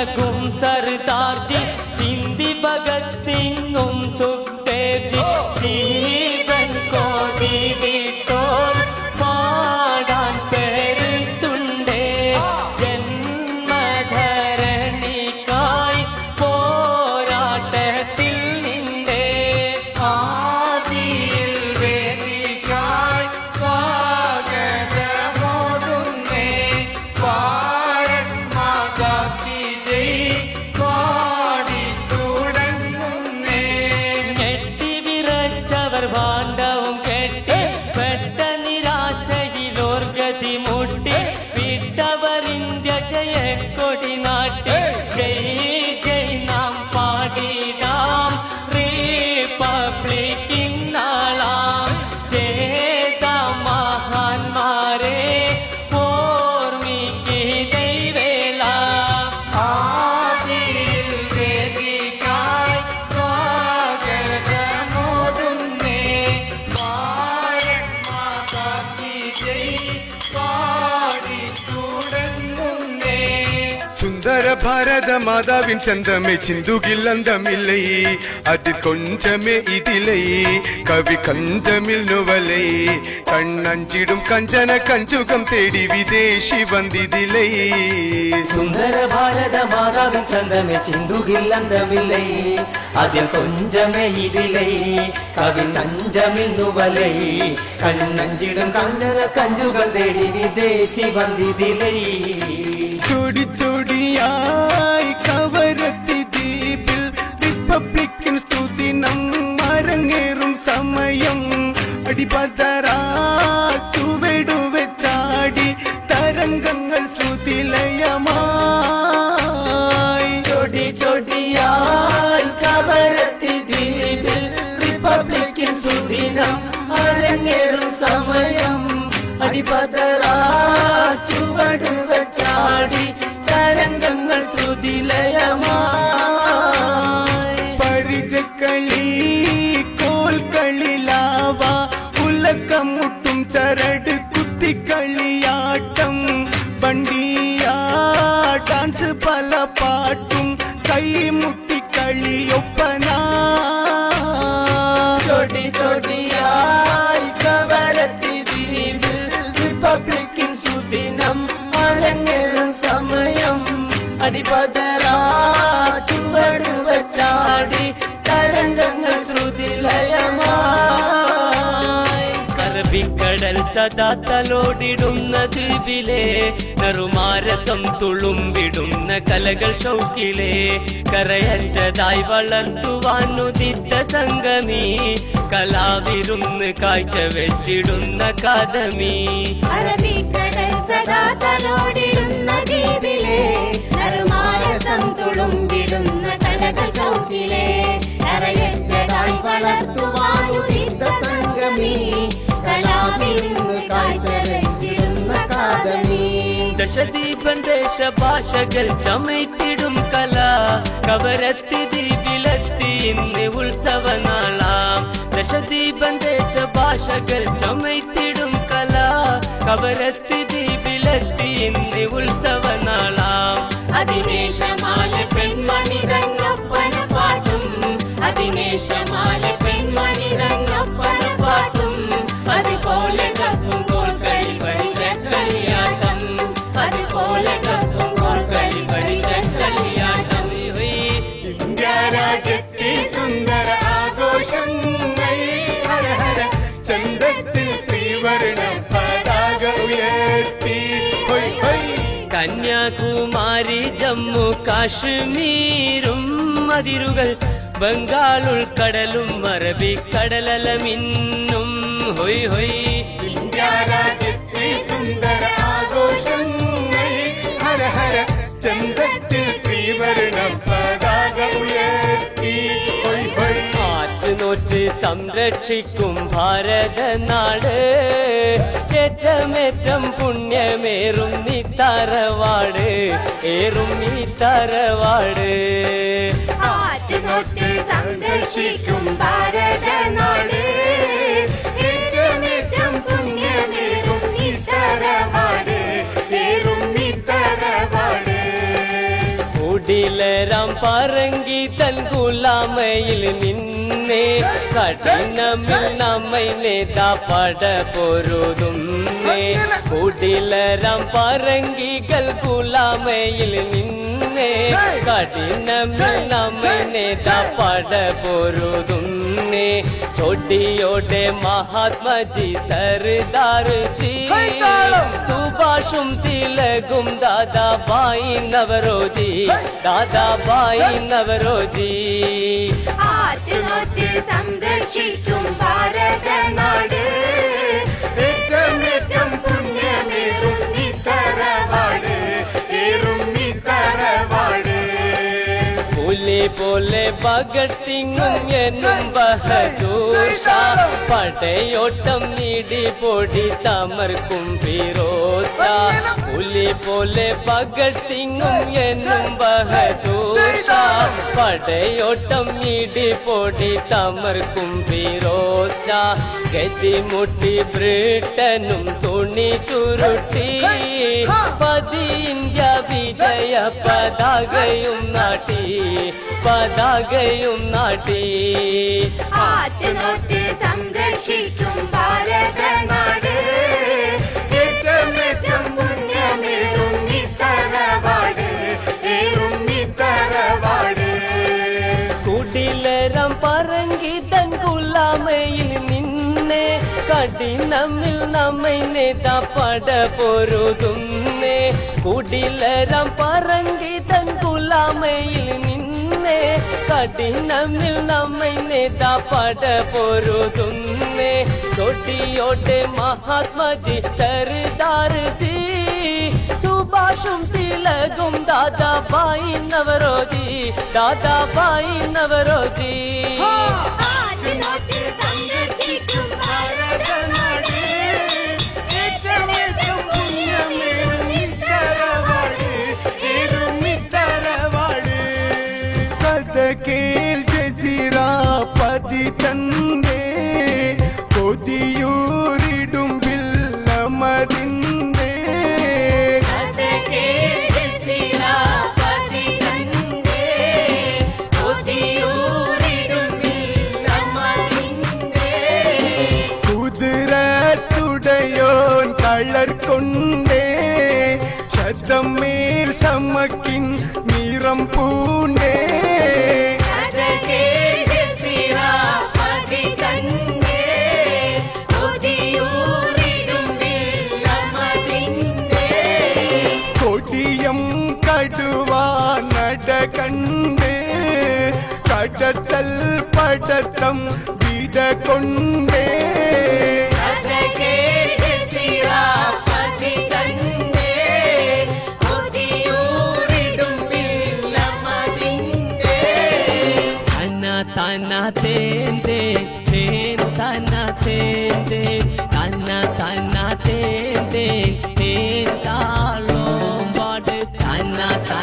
तिलकुम सरदार जी जिंदी भगत सिंह सुखदेव जी जी பாரத மாதாவின் சந்தமே சிந்துகில் அந்தமில்லை அது கொஞ்சமே இதிலை. கவி கந்தமில் நுவலை. கண்ணஞ்சிடும் கஞ்சன கஞ்சுகம் தேடி விதேஷி வந்திதிலை. சுந்தர பாரத மாதாவின் சந்தமே சிந்துகில் அந்தமில்லை அதில் கொஞ்சமே இதிலை. கவி நஞ்சமில் நுவலை. கண்ணஞ்சிடும் கஞ்சன கஞ்சுகம் தேடி விதேசி வந்திதிலை. ചൊടി ചൊടിയായി കവരത്തി ദ്വീപിൽ റിപ്പബ്ലിക്കൻ സ്തുതിനം അരങ്ങേറും സമയം. അടിപതരാ ചുവടുവെച്ചാടി തരംഗങ്ങൾ ശ്രുതിലയമായി. ചൊടി ചൊടിയായി കവരത്തി ദ്വീപിൽ റിപ്പബ്ലിക്കൻ സ്തുതി അരങ്ങേറും സമയം. അടിപതറാ ചുവട് വച്ചാടി തരംഗങ്ങൾ ശ്രുതിലയമായി പരിചക്കളി കോൽക്കളിലാവ ഉലക്കമുട്ടും ചരട് കുത്തിക്കളിയാട്ടം. പണ്ടിയാ ഡാൻസ് പല അരങ്ങേറും സമയം അടിപതരാ ചുവട് വച്ചാടി തരംഗങ്ങൾ ശ്രുതിലയമായി. കറബിക്കടൽ സദാ തലോടിടുന്ന ദ്വീപിലെ നറുമാരസം തുളുമ്പിടുന്ന കലകൾ ഷൗക്കിലെ കരയറ്റതായി വളർത്തുവാനുദിത്ത സംഗമി കലാവിരുന്ന് കാഴ്ച വെച്ചിടുന്ന കഥമി. അറബിക്കടൽ സദാ തലോടിടുന്ന ദ്വീപിലെ നറുമാരസം തുളുമ്പിടുന്ന കലകൾ ചൗക്കിലെ കരയറ്റതായി വളർത്തുവാനുദിത്ത സംഗമീ കലാമിരുന്നു കാഴ്ചവെച്ചിടുന്ന കാതമി ദശദീപൻ ദേശഭാഷകൾ ചമയ്ത്തിടും കല കവരത്തി ദ്വീപിലെത്തി ഇന്ന് ഉത്സവനാളാം. ദശദീപൻ ദേശഭാഷകൾ ചമയ്ത്തിടും കല കവരത്തി അതിനേശമാല പെൺമണി തന്നൊപ്പന പാട്ടും അതുപോലെ കപ്പും കോൽക്കളി പഠിച്ച കളിയാട്ടം അതുപോലെ കപ്പും കോൽക്കളി പഠിച്ച കളിയാട്ടം ഇന്ത്യ രാജ്യത്തെ സുന്ദര ആഘോഷങ്ങൾ ഹര ഹര ചന്തത്തിൽ ത്രിവർണ പതാക ഉയർത്തി. കന്യാകുമാരി ജമ്മു കാശ്മീരും മതിരുകൾ ബംഗാൾ ഉൾക്കടലും അറബിക്കടലലമിന്നും ഹൊയ് ഹൊയ്. രാജ്യത്തെ സുന്ദര ആഘോഷങ്ങൾ. ഹര ഹര ചന്തത്തിൽ ത്രിവർണ പതാക ഉയർത്തി. ആറ്റുനോറ്റ് സംരക്ഷിക്കും ഭാരതനാട് ഏറ്റമേറ്റം പുണ്യമേറും നീ തറവാട്. ഏറും നീ തറവാട്. தொட்டு சந்தர்ஷிக்கும் பாரத நாடு. ஏற்றமேற்றம் புண்ணியமேறும் நீ தரவாடு ஏறும் நீ தரவாடு உடிலராம் பாரங்கி தன் குலாமையில் நின்னே. கடினமில் நம்மை நேதா பட பொருதும் கூடிலராம் பாரங்கிகள் குலாமையில் நின்று നമ്മை നേതാ പട പൊരുതുന്നേ ചൊടിയോടെ മഹാത്മജി സർദാർജി. സുഭാഷും തിലകും ദാദാബായി നവരോജി. ദാദാബായി നവരോജി. ആറ്റുനോറ്റ് സംരക്ഷിക്കും ഏറ്റമേറ്റം പുലി പോലെ ഭഗത് സിംഗും എന്നും ബഹദൂഷ പടയോട്ടം നീടി പൊടി തമർക്കും ഫിറോസ പുലി പോലെ ഭഗത് സിംഗും എന്നും ബഹദൂഷ പടയോട്ടം നീടി പൊടി തമർക്കും ഫിറോസ ഗതിമുട്ടി ബ്രിട്ടനും തുണി ചുരുട്ടി. പതി ഇന്ത്യ വിജയ പതാകയും നാട്ടി പതാകയും നാട്ടി. ആറ്റുനോറ്റ് സംരക്ഷിക്കും ഭാരതനാട് കഠിനമിൽ നമ്മை നേതാ പട പൊരുതുന്നേ. കുടിലരം പറങ്കി തൻ കുലാമയിൽ നിന്നേ. കഠിനമിൽ നമ്മை നേതാ പട പൊരുതുന്നേ. തൊട്ടിയോട്ടെ മഹാത്മജി ചെറുതാർജി സുഭാഷും തിലകും ദാദാബായി നവരോജി ദാദാബായി നവരോജി ആറ്റുനോറ്റ് மேற்கொண்டே சத்தம் மேல் சமக்கின் நீரம் பூண்டே. கொடியம் கடுவா நட கண்டு கடத்தல் படத்தம் விட கொண்டு. आते